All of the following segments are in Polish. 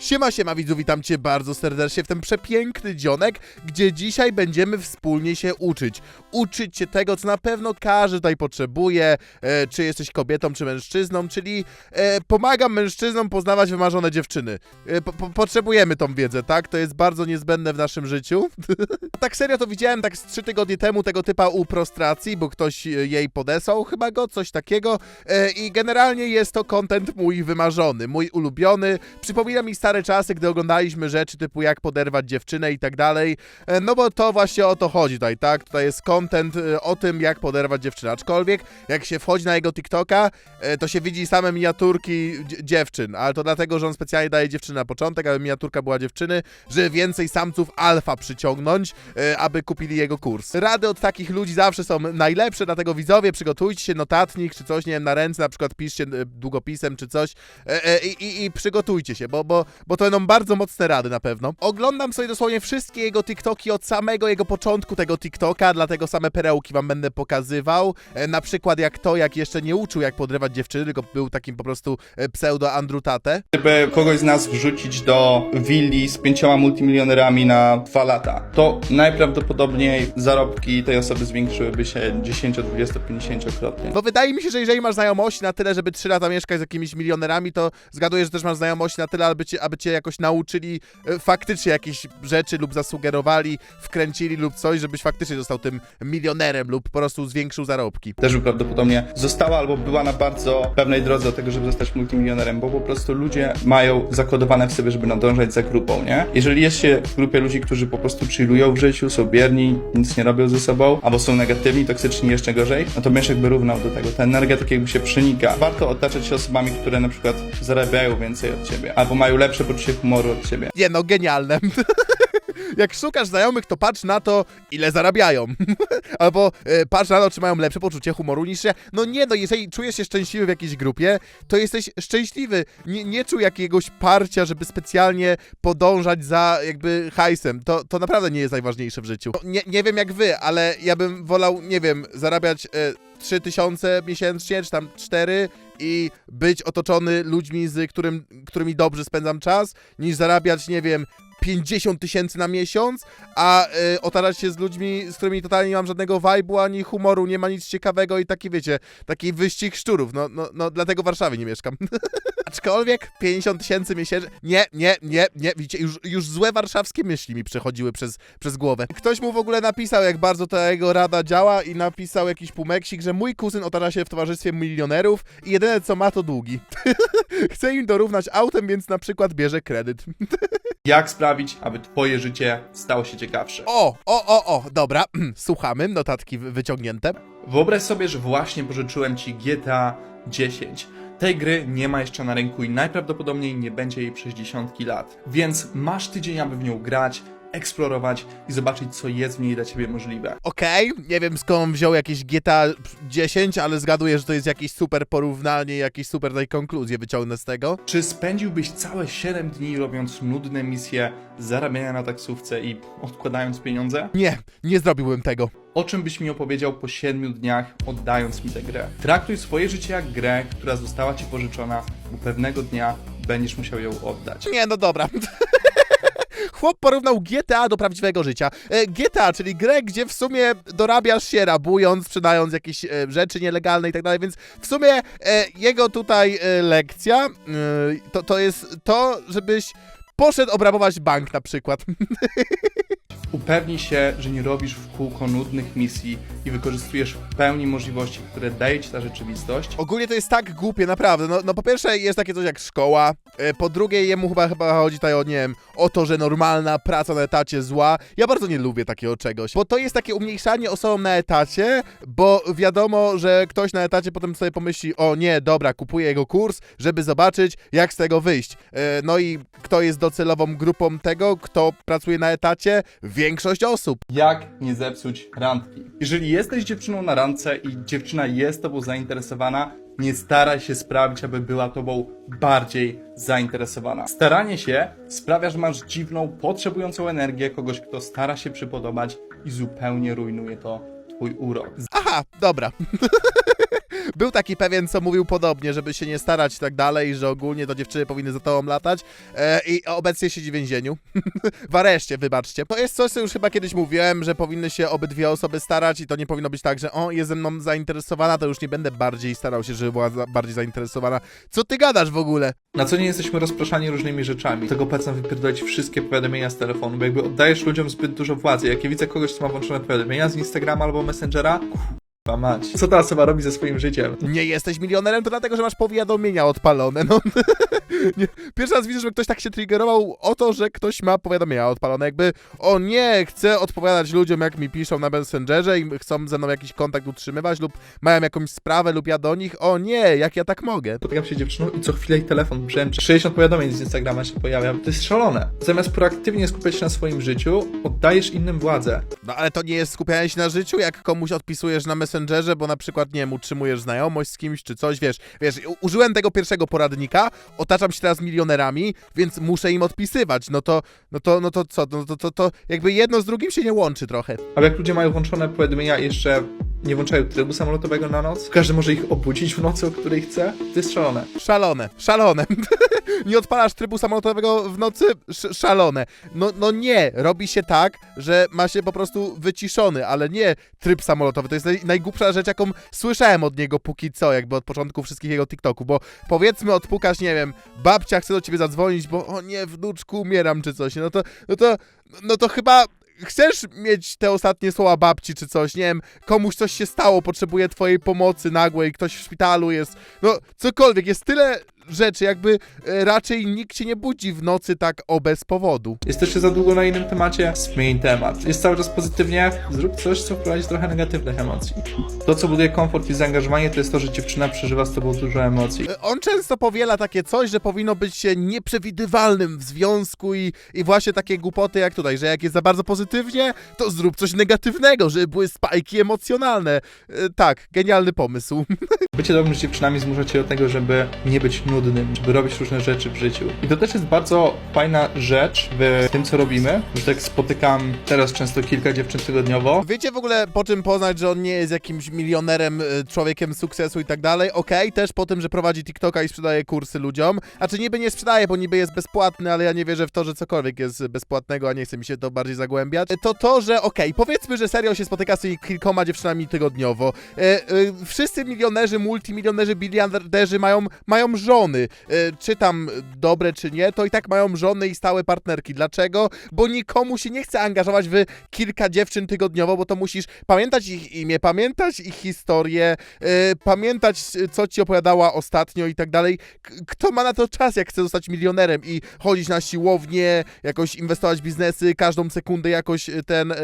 Siema, siema widzu, witam cię bardzo serdecznie w ten przepiękny dzionek, gdzie dzisiaj będziemy wspólnie się uczyć. Uczyć się tego, co na pewno każdy tutaj potrzebuje, e, czy jesteś kobietą, czy mężczyzną, czyli e, pomagam mężczyznom poznawać wymarzone dziewczyny. E, po, po, potrzebujemy tą wiedzę, tak? To jest bardzo niezbędne w naszym życiu. Tak serio to widziałem tak z trzy tygodnie temu tego typa u prostracji, bo ktoś e, jej podesłał chyba go, coś takiego e, i generalnie jest to content mój wymarzony, mój ulubiony. Przypomina mi stare czasy, gdy oglądaliśmy rzeczy typu jak poderwać dziewczynę i tak dalej, e, no bo to właśnie o to chodzi tutaj, tak? Tutaj jest content e, o tym, jak poderwać dziewczynę, aczkolwiek jak się wchodzi na jego TikToka, e, to się widzi same miniaturki dzie- dziewczyn, ale to dlatego, że on specjalnie daje dziewczynę na początek, aby miniaturka była dziewczyny, żeby więcej samców alfa przyciągnąć, aby kupili jego kurs. Rady od takich ludzi zawsze są najlepsze, dlatego widzowie, przygotujcie się notatnik czy coś, nie wiem, na ręce, na przykład piszcie długopisem czy coś i, i, i przygotujcie się, bo, bo, bo to będą bardzo mocne rady na pewno. Oglądam sobie dosłownie wszystkie jego TikToki od samego jego początku tego TikToka, dlatego same perełki wam będę pokazywał. E, na przykład jak to, jak jeszcze nie uczył jak podrywać dziewczyny, tylko był takim po prostu e, pseudo Andrew Tate. Żeby kogoś z nas wrzucić do willi z pięcioma multimilionerami na dwa lata, to najprawdopodobniej zarobki tej osoby zwiększyłyby się 10, 20, 50 krotnie. No wydaje mi się, że jeżeli masz znajomości na tyle, żeby 3 lata mieszkać z jakimiś milionerami, to zgaduję, że też masz znajomości na tyle, aby cię, aby cię jakoś nauczyli e, faktycznie jakieś rzeczy lub zasugerowali, wkręcili lub coś, żebyś faktycznie został tym milionerem lub po prostu zwiększył zarobki. Też by prawdopodobnie została albo była na bardzo pewnej drodze do tego, żeby zostać multimilionerem, bo po prostu ludzie mają zakodowane w sobie, żeby nadążać za grupą, nie? Jeżeli jest się w grupie ludzi, którzy po prostu chillują w życiu, są bierni, nic nie robią ze sobą, albo są negatywni, toksyczni, jeszcze gorzej, no to będziesz jakby równał do tego. Ta energia tak jakby się przenika. Warto otaczać się osobami, które na przykład zarabiają więcej od ciebie, albo mają lepsze poczucie humoru od ciebie. Nie no, genialne. Jak szukasz znajomych, to patrz na to, ile zarabiają. Albo e, patrz na to, czy mają lepsze poczucie humoru niż ja. No nie, no jeżeli czujesz się szczęśliwy w jakiejś grupie, to jesteś szczęśliwy. Nie, nie czuj jakiegoś parcia, żeby specjalnie podążać za jakby hajsem. To, to naprawdę nie jest najważniejsze w życiu. No, nie, nie wiem jak wy, ale ja bym wolał, nie wiem, zarabiać... E, 3000 miesięcznie, czy tam 4 i być otoczony ludźmi, z którym, którymi dobrze spędzam czas, niż zarabiać, nie wiem, 50 tysięcy na miesiąc, a y, otaczać się z ludźmi, z którymi totalnie nie mam żadnego vibe'u, ani humoru, nie ma nic ciekawego i taki, wiecie, taki wyścig szczurów. No, no, no dlatego w Warszawie nie mieszkam. Aczkolwiek 50 tysięcy miesięcznie. Nie, nie, nie, nie. Widzicie, już, już złe warszawskie myśli mi przechodziły przez, przez głowę. Ktoś mu w ogóle napisał, jak bardzo ta jego rada działa, i napisał jakiś pumeksik, że mój kuzyn otacza się w towarzystwie milionerów i jedyne co ma to długi. Chce im dorównać autem, więc na przykład bierze kredyt. Jak sprawić, aby twoje życie stało się ciekawsze? O, o, o, o, dobra, słuchamy, notatki wy- wyciągnięte. Wyobraź sobie, że właśnie pożyczyłem ci GTA 10. Tej gry nie ma jeszcze na rynku i najprawdopodobniej nie będzie jej przez dziesiątki lat. Więc masz tydzień, aby w nią grać, eksplorować i zobaczyć, co jest w niej dla ciebie możliwe. Okej, nie wiem skąd wziął jakieś GTA 10, ale zgaduję, że to jest jakieś super porównanie, jakieś super tutaj konkluzje wyciągnę z tego. Czy spędziłbyś całe 7 dni robiąc nudne misje, zarabiania na taksówce i odkładając pieniądze? Nie, nie zrobiłbym tego. O czym byś mi opowiedział po 7 dniach, oddając mi tę grę? Traktuj swoje życie jak grę, która została ci pożyczona, bo pewnego dnia będziesz musiał ją oddać. Nie, no dobra. Chłop porównał GTA do prawdziwego życia. E, GTA, czyli grę, gdzie w sumie dorabiasz się rabując, sprzedając jakieś e, rzeczy nielegalne i tak dalej, więc w sumie e, jego tutaj lekcja to, to jest to, żebyś poszedł obrabować bank na przykład. Upewnij się, że nie robisz w kółko nudnych misji i wykorzystujesz w pełni możliwości, które daje ci ta rzeczywistość. Ogólnie to jest tak głupie, naprawdę. No, no po pierwsze jest takie coś jak szkoła, e, po drugie jemu chyba, chyba chodzi tutaj o, nie wiem, o to, że normalna praca na etacie zła. Ja bardzo nie lubię takiego czegoś, bo to jest takie umniejszanie osobom na etacie, bo wiadomo, że ktoś na etacie potem sobie pomyśli, o nie, dobra, kupuję jego kurs, żeby zobaczyć, jak z tego wyjść. E, No i kto jest docelową grupą tego, kto pracuje na etacie? Większość osób. Jak nie zepsuć randki? Jeżeli jesteś dziewczyną na randce i dziewczyna jest tobą zainteresowana, nie staraj się sprawić, aby była tobą bardziej zainteresowana. Staranie się sprawia, że masz dziwną, potrzebującą energię kogoś, kto stara się przypodobać i zupełnie rujnuje to twój urok. Aha, dobra. Był taki pewien, co mówił podobnie, żeby się nie starać i tak dalej, że ogólnie to dziewczyny powinny za tobą latać e, i obecnie siedzi w więzieniu. w areszcie, wybaczcie. To jest coś, co już chyba kiedyś mówiłem, że powinny się obydwie osoby starać i to nie powinno być tak, że o, jest ze mną zainteresowana, to już nie będę bardziej starał się, żeby była za, bardziej zainteresowana. Co ty gadasz w ogóle? Na co nie jesteśmy rozpraszani różnymi rzeczami. Tego plecem wypierdolić wszystkie powiadomienia z telefonu, bo jakby oddajesz ludziom zbyt dużo władzy. Jak ja widzę kogoś, kto ma włączone powiadomienia z Instagrama albo Messengera, mać. Co ta osoba robi ze swoim życiem? Nie jesteś milionerem, to dlatego, że masz powiadomienia odpalone. No. nie. Pierwszy raz widzę, żeby ktoś tak się triggerował o to, że ktoś ma powiadomienia odpalone. Jakby, o nie, chcę odpowiadać ludziom, jak mi piszą na Messengerze i chcą ze mną jakiś kontakt utrzymywać lub mają jakąś sprawę lub ja do nich. O nie, jak ja tak mogę? Spotykam się z dziewczyną i co chwilę jej telefon brzęczy. 60 powiadomień z Instagrama się pojawia. To jest szalone. Zamiast proaktywnie skupiać się na swoim życiu, oddajesz innym władzę. No ale to nie jest skupianie się na życiu, jak komuś odpisujesz na Messengerze, bo na przykład, nie wiem, utrzymujesz znajomość z kimś czy coś, wiesz, wiesz, użyłem tego pierwszego poradnika, otaczam się teraz milionerami, więc muszę im odpisywać, no to, no to, no to co, no to, to, to jakby jedno z drugim się nie łączy trochę. Ale jak ludzie mają włączone powiadomienia i jeszcze nie włączają trybu samolotowego na noc, każdy może ich obudzić w nocy, o której chce, to jest szalone. Szalone, szalone. nie odpalasz trybu samolotowego w nocy? Sz szalone. No, no nie, robi się tak, że ma się po prostu wyciszony, ale nie tryb samolotowy. To jest naj najgłupsza rzecz, jaką słyszałem od niego póki co, jakby od początku wszystkich jego TikToków, bo powiedzmy odpukasz, nie wiem, babcia chce do ciebie zadzwonić, bo o nie, wnuczku, umieram czy coś, no to, no to, no to chyba chcesz mieć te ostatnie słowa babci czy coś, nie wiem, komuś coś się stało, potrzebuje twojej pomocy nagłej, ktoś w szpitalu jest, no cokolwiek, jest tyle rzeczy, jakby e, raczej nikt cię nie budzi w nocy tak o bez powodu. Jesteście za długo na innym temacie? Zmień temat. Jest cały czas pozytywnie? Zrób coś, co wprowadzi trochę negatywnych emocji. To, co buduje komfort i zaangażowanie, to jest to, że dziewczyna przeżywa z tobą dużo emocji. E, On często powiela takie coś, że powinno być się nieprzewidywalnym w związku i, i właśnie takie głupoty jak tutaj, że jak jest za bardzo pozytywnie, to zrób coś negatywnego, żeby były spajki emocjonalne. E, Tak, genialny pomysł. Bycie dobrym z dziewczynami zmusza cię do tego, żeby nie być nudnym, żeby robić różne rzeczy w życiu. I to też jest bardzo fajna rzecz w tym, co robimy, że tak spotykam teraz często kilka dziewczyn tygodniowo. Wiecie w ogóle po czym poznać, że on nie jest jakimś milionerem, y, człowiekiem sukcesu i tak dalej? Okej, też po tym, że prowadzi TikToka i sprzedaje kursy ludziom. A czy niby nie sprzedaje, bo niby jest bezpłatny, ale ja nie wierzę w to, że cokolwiek jest bezpłatnego, a nie chce mi się to bardziej zagłębiać. To to, że okej, powiedzmy, że serio się spotyka z tymi kilkoma dziewczynami tygodniowo. E, e, wszyscy milionerzy, multimilionerzy, biliarderzy mają, mają żony. E, czy tam dobre, czy nie, to i tak mają żony i stałe partnerki. Dlaczego? Bo nikomu się nie chce angażować w kilka dziewczyn tygodniowo, bo to musisz pamiętać ich imię, pamiętać ich historię, e, pamiętać, co ci opowiadała ostatnio i tak dalej. Kto ma na to czas, jak chce zostać milionerem i chodzić na siłownię, jakoś inwestować w biznesy, każdą sekundę jakoś e, ten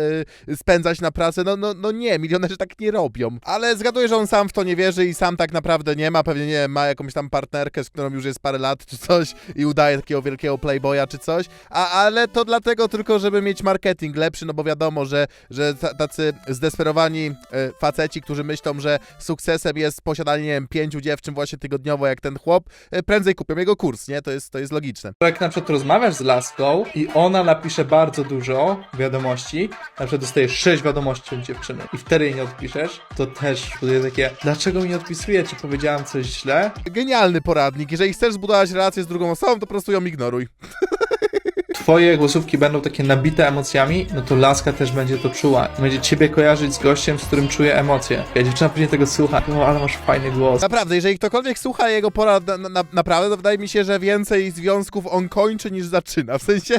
spędzać na pracę? No, no, no nie, milionerzy tak nie robią. Ale zgaduję, że on sam w to nie wierzy i sam tak naprawdę nie ma. Pewnie nie ma jakąś tam partnerkę, z którą już jest parę lat czy coś i udaje takiego wielkiego playboya czy coś. A, ale to dlatego tylko, żeby mieć marketing lepszy, no bo wiadomo, że, że ta- tacy zdesperowani e, faceci, którzy myślą, że sukcesem jest posiadanie, nie wiem, pięciu dziewczyn właśnie tygodniowo jak ten chłop, e, prędzej kupią jego kurs, nie? To jest, to jest logiczne. Jak na przykład rozmawiasz z laską i ona napisze bardzo dużo wiadomości, na przykład dostajesz 6 wiadomości od dziewczyny i wtedy jej nie odpiszesz, to też buduje takie, dlaczego mi nie odpisuje, czy powiedziałam coś źle? Genialny poradnik. Jeżeli chcesz zbudować relację z drugą osobą, to po prostu ją ignoruj. Twoje głosówki będą takie nabite emocjami, no to laska też będzie to czuła. Będzie ciebie kojarzyć z gościem, z którym czuje emocje. Ja dziewczyna później tego słucha, o, ale masz fajny głos. Naprawdę, jeżeli ktokolwiek słucha jego porad na, na, naprawdę, to wydaje mi się, że więcej związków on kończy niż zaczyna. W sensie,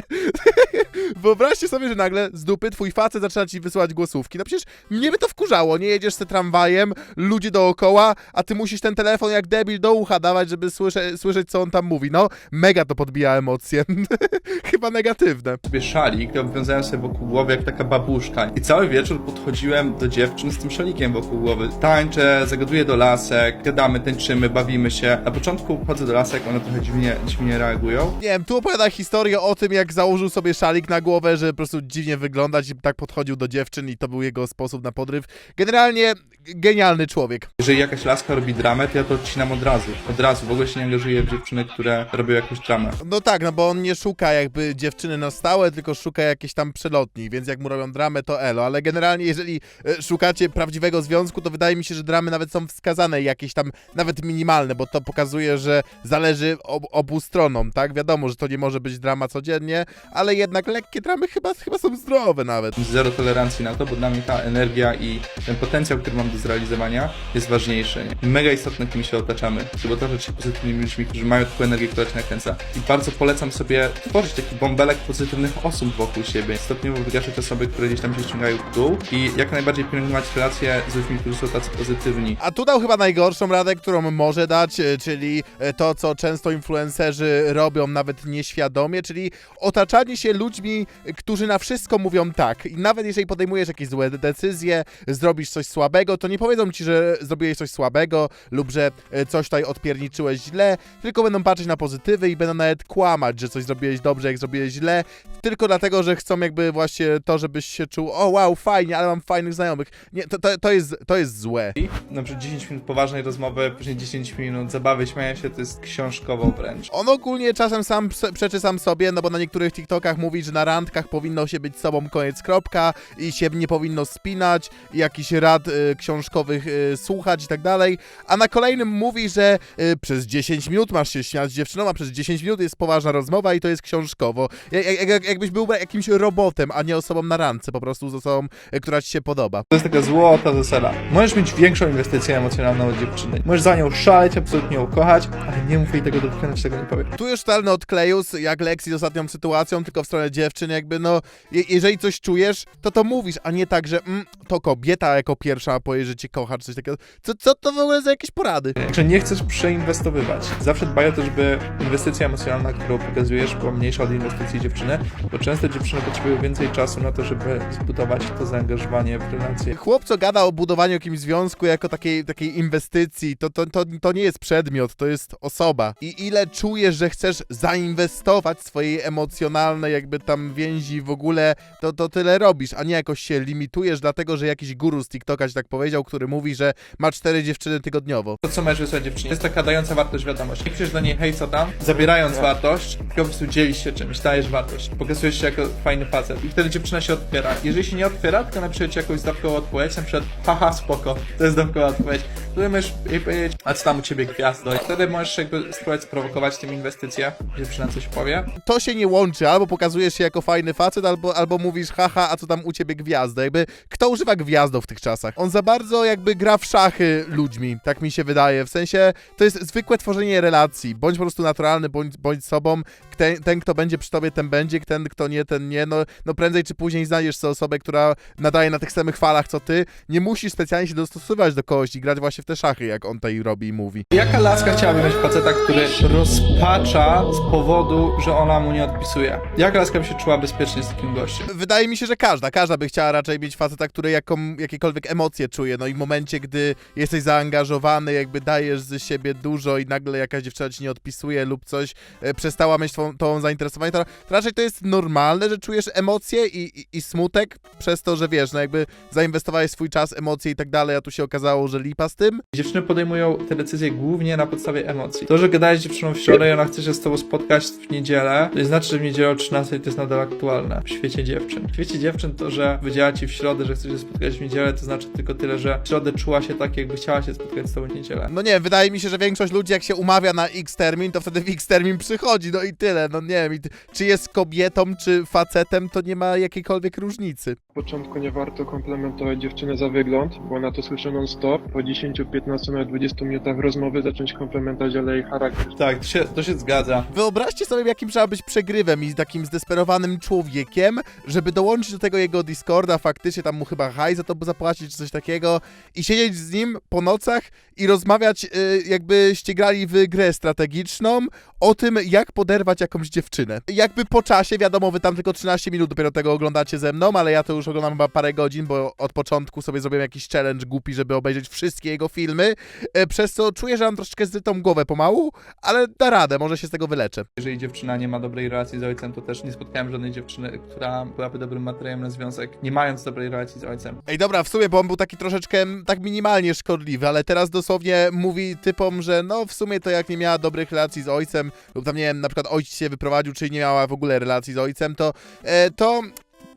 wyobraźcie sobie, że nagle z dupy twój facet zaczyna ci wysyłać głosówki. No przecież mnie by to wkurzało. Nie jedziesz se tramwajem, ludzie dookoła, a ty musisz ten telefon jak debil do ucha dawać, żeby słysze, słyszeć, co on tam mówi. No, mega to podbija emocje. Chyba negatywne. sobie szalik, obwiązałem sobie wokół głowy jak taka babuszka. I cały wieczór podchodziłem do dziewczyn z tym szalikiem wokół głowy. Tańczę, zagaduję do lasek, gadamy, tańczymy, bawimy się. Na początku chodzę do lasek, one trochę dziwnie, dziwnie reagują. Nie wiem, tu opowiada historię o tym, jak założył sobie szalik na głowę, że po prostu dziwnie wyglądać i tak podchodził do dziewczyn i to był jego sposób na podryw. Generalnie genialny człowiek. Jeżeli jakaś laska robi dramę, to ja to odcinam od razu. Od razu. W ogóle się nie angażuję w dziewczyny, które robią jakąś dramę. No tak, no bo on nie szuka jakby dziewczyny na stałe, tylko szuka jakiejś tam przelotni, więc jak mu robią dramę, to elo, ale generalnie jeżeli e, szukacie prawdziwego związku, to wydaje mi się, że dramy nawet są wskazane jakieś tam, nawet minimalne, bo to pokazuje, że zależy ob obu stronom, tak? Wiadomo, że to nie może być drama codziennie, ale jednak lekkie dramy chyba, chyba są zdrowe nawet. Zero tolerancji na to, bo dla mnie ta energia i ten potencjał, który mam do zrealizowania jest ważniejszy. Nie? Mega istotne, kim się otaczamy, żeby otaczać się pozytywnymi ludźmi, którzy mają taką energię, która cię nakręca. I bardzo polecam sobie tworzyć taki bąbelek pozytywnych osób wokół siebie. Stopniowo wygaszać osoby, które gdzieś tam się ściągają w dół i jak najbardziej pielęgnować relacje z ludźmi, którzy są tacy pozytywni. A tu dał chyba najgorszą radę, którą może dać, e, czyli e, to, co często influencerzy robią nawet nieświadomie, czyli otaczanie się ludźmi, e, którzy na wszystko mówią tak. I nawet jeżeli podejmujesz jakieś złe decyzje, zrobisz coś słabego, to nie powiedzą ci, że zrobiłeś coś słabego lub że e, coś tutaj odpierniczyłeś źle, tylko będą patrzeć na pozytywy i będą nawet kłamać, że coś zrobiłeś dobrze, jak zrobiłeś źle, tylko dlatego, że chcą jakby właśnie to, żebyś się czuł, o wow, fajnie, ale mam fajnych znajomych. Nie, to, to, to, jest, to jest złe. I na przykład 10 minut poważnej rozmowy, później 10 minut zabawy, śmiania się, to jest książkowo wręcz. On ogólnie czasem sam prze- przeczy sam sobie, no bo na niektórych TikTokach mówi, że na randkach powinno się być sobą koniec kropka i się nie powinno spinać i jakichś rad y, książkowych y, słuchać i tak dalej, a na kolejnym mówi, że y, przez 10 minut masz się śmiać z dziewczyną, a przez 10 minut jest poważna rozmowa i to jest książkowo. Jak, jak, jak, jakbyś był jakimś robotem, a nie osobą na randce, po prostu z osobą, y, która ci się podoba. To jest taka złota zasada. Możesz mieć większą inwestycję emocjonalną od dziewczyny. Możesz za nią szaleć, absolutnie ją kochać, ale nie mów jej tego dotknąć, tego nie powiem. Tu już totalny odklejus, jak Lexi z ostatnią sytuacją, tylko w stronę dziewczyn, jakby no, je, jeżeli coś czujesz, to to mówisz, a nie tak, że mm, to kobieta jako pierwsza powie, że cię kocha, czy coś takiego. Co, co to w ogóle za jakieś porady? Że nie chcesz przeinwestowywać. Zawsze dbaj o to, żeby inwestycja emocjonalna, którą pokazujesz, była mniejsza od inwestycji dziewczyny, bo często dziewczyny potrzebują więcej czasu na to, żeby zbudować to zaangażowanie w relacje. Chłop, co gada o budowaniu jakimś związku jako takiej, takiej inwestycji, to, to, to, to nie jest przedmiot, to jest osoba. I ile czujesz, że chcesz zainwestować swojej emocjonalnej jakby tam więzi w ogóle, to, to tyle robisz, a nie jakoś się limitujesz, dlatego że jakiś guru z TikToka ci tak powiedział, który mówi, że ma cztery dziewczyny tygodniowo. To, co możesz wysłać dziewczynie, to jest taka dająca wartość wiadomość. Nie piszesz do niej, hej, co tam, zabierając wartość, tylko po prostu dzielisz się czymś, dajesz wartość, pokazujesz się jako fajny facet i wtedy dziewczyna się otwiera. Jeżeli się nie otwiera, tylko napisze ci jakąś dawkową odpowiedź, na przykład, haha, spoko, to jest dawkowa odpowiedź. Wtedy możesz jej powiedzieć, a co tam u ciebie gwiazdo? I wtedy możesz jakby spróbować sprowokować tym inwestycje, dziewczyna coś powie. to się nie łączy, albo pokazujesz się jako fajny facet, albo, albo mówisz haha, a co tam u ciebie gwiazda. Jakby kto używa gwiazdą w tych czasach? On za bardzo jakby gra w szachy ludźmi, tak mi się wydaje. W sensie to jest zwykłe tworzenie relacji. Bądź po prostu naturalny, bądź, bądź sobą. Ten, ten, kto będzie przy tobie, ten będzie, ten, kto nie, ten nie. No, no prędzej czy później znajdziesz sobie osobę, która nadaje na tych samych falach co ty. Nie musisz specjalnie się dostosowywać do kogoś i grać właśnie w te szachy, jak on tutaj robi i mówi. Jaka laska chciałaby mieć faceta, który rozpacza z powodu, że ona mu nie odpisuje? Jaka laska by się czuła bezpiecznie z takim gościem? Wydaje mi się, że każda, każda by chciała raczej mieć faceta, który jaką, jakiekolwiek emocje czuje, no i w momencie, gdy jesteś zaangażowany, jakby dajesz z siebie dużo i nagle jakaś dziewczyna ci nie odpisuje lub coś, e, przestała mieć tą, tą zainteresowanie, to, to raczej to jest normalne, że czujesz emocje i, i, i smutek przez to, że wiesz, no jakby zainwestowałeś swój czas, emocje i tak dalej, a tu się okazało, że lipa z tym. Dziewczyny podejmują te decyzje głównie na podstawie emocji. To, że gadałeś z dziewczyną w środę i ona chce się z tobą spotkać w niedzielę, to nie znaczy, że w niedzielę o 13 to jest nadal aktualne w świecie dziewczyn. W świecie dziewczyn to, że powiedziała ci w środę, że chce się spotkać w niedzielę, to znaczy tylko tyle, że w środę czuła się tak, jakby chciała się spotkać z tobą w niedzielę. No nie, wydaje mi się, że większość ludzi jak się umawia na X termin, to wtedy w X termin przychodzi, no i tyle, no nie wiem, czy jest kobietą, czy facetem, to nie ma jakiejkolwiek różnicy. W początku nie warto komplementować dziewczyny za wygląd, bo ona to słyszy non-stop. Po 10, 15, nawet 20 minutach rozmowy zacząć komplementować, ale jej charakter. Tak, to się, to się zgadza. Wyobraźcie sobie, jakim trzeba być przegrywem i takim zdesperowanym człowiekiem, żeby dołączyć do tego jego Discorda, faktycznie tam mu chyba haj za to zapłacić, czy coś takiego, i siedzieć z nim po nocach i rozmawiać, y, jakbyście grali w grę strategiczną o tym, jak poderwać jakąś dziewczynę. Jakby po czasie, wiadomo, wy tam tylko 13 minut dopiero tego oglądacie ze mną, ale ja to już oglądam chyba parę godzin, bo od początku sobie zrobiłem jakiś challenge głupi, żeby obejrzeć wszystkie jego filmy, e, przez co czuję, że mam troszeczkę zrytą głowę pomału, ale da radę, może się z tego wyleczę. Jeżeli dziewczyna nie ma dobrej relacji z ojcem, to też nie spotkałem żadnej dziewczyny, która byłaby dobrym materiałem na związek, nie mając dobrej relacji z ojcem. Ej, dobra, w sumie, bo on był taki troszeczkę m, tak minimalnie szkodliwy, ale teraz dosłownie mówi typom, że no w sumie to jak nie miała dobrych relacji z ojcem, lub tam nie wiem, na przykład ojciec się wyprowadził, czy nie miała w ogóle relacji z ojcem, to, e, to,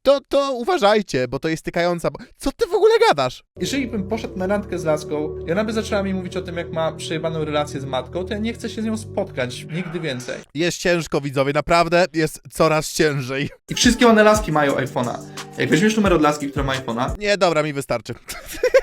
to, to uważajcie, bo to jest stykająca. Bo... Co ty w ogóle gadasz? Jeżeli bym poszedł na randkę z laską i ona by zaczęła mi mówić o tym, jak ma przejebaną relację z matką, to ja nie chcę się z nią spotkać nigdy więcej. Jest ciężko, widzowie, naprawdę jest coraz ciężej. I wszystkie one laski mają iPhone'a. Jak weźmiesz numer od laski, która ma iPhone'a, Nie, dobra, mi wystarczy.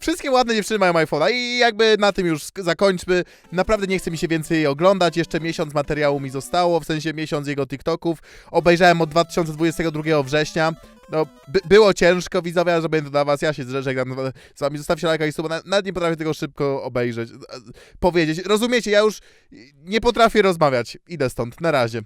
Wszystkie ładne dziewczyny mają iPhone'a i jakby na tym już zakończmy. Naprawdę nie chce mi się więcej oglądać. Jeszcze miesiąc materiału mi zostało, w sensie miesiąc jego TikToków. Obejrzałem od 2022 września. No, by, było ciężko, widzowie, że będę dla was. Ja się żegnam z wami. Zostawcie lajka i suba. Na- Nawet nie potrafię tego szybko obejrzeć. Powiedzieć. Rozumiecie, ja już nie potrafię rozmawiać. Idę stąd. Na razie.